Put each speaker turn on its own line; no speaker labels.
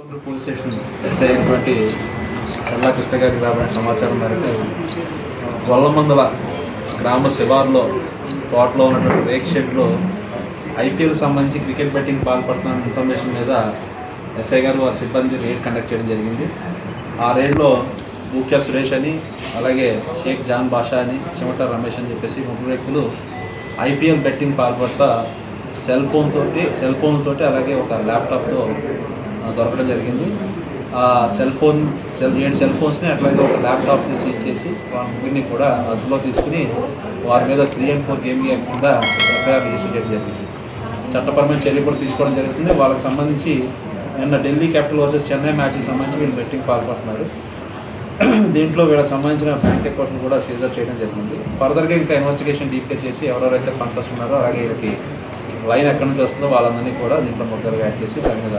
Guntur police station SI అయినటువంటి చల్లా కృష్ణ గారికి రాబడిన సమాచారం మేరకు గొల్లమందల గ్రామ శివార్లో తోటలో ఉన్నటువంటి రేక్ షెడ్లో ఐపీఎల్ సంబంధించి క్రికెట్ బెట్టింగ్ పాల్పడుతున్న ఇన్ఫర్మేషన్ మీద ఎస్ఐ గారు వారి సిబ్బంది రేడ్ కండక్ట్ చేయడం జరిగింది. ఆ రేడ్లో ముఖ్య సురేష్ అని అలాగే షేక్ జాన్ బాషా అని చిమట రమేష్ అని చెప్పేసి ముగ్గురు వ్యక్తులు ఐపీఎల్ బెట్టింగ్ పాల్పడతా సెల్ ఫోన్ తోటి సెల్ ఫోన్ తోటి అలాగే ఒక ల్యాప్టాప్తో దొరకడం జరిగింది. ఆ సెల్ ఫోన్ సెల్ ఏడు సెల్ ఫోన్స్ని అట్లాగే ఒక ల్యాప్టాప్ని సీజ్ చేసి వాళ్ళ ముగ్గురిని కూడా అదుపులో తీసుకుని వారి మీద three and four game game కింద ఎఫ్ఐఆర్ రిజిస్టర్ చేయడం జరిగింది. చట్టపరమైన చర్య కూడా తీసుకోవడం జరుగుతుంది. వాళ్ళకి సంబంధించి నిన్న ఢిల్లీ క్యాపిటల్ వర్సెస్ చెన్నై మ్యాచ్కి సంబంధించి వీళ్ళు బెట్టింగ్ పాల్పడుతున్నారు. దీంట్లో వీళ్ళకి సంబంధించిన బ్యాంక్ అకౌంట్ని కూడా సీజర్ చేయడం జరిగింది. ఫర్దర్గా ఇంకా ఇన్వెస్టిగేషన్ డీప్గా చేసి ఎవరెవరైతే పంటస్ ఉన్నారో అలాగే వీళ్ళకి లైన్ ఎక్కడి నుంచి వస్తుందో వాళ్ళందరినీ కూడా దీంట్లో ముద్దరుగా యాడ్ చేసి దాని మీద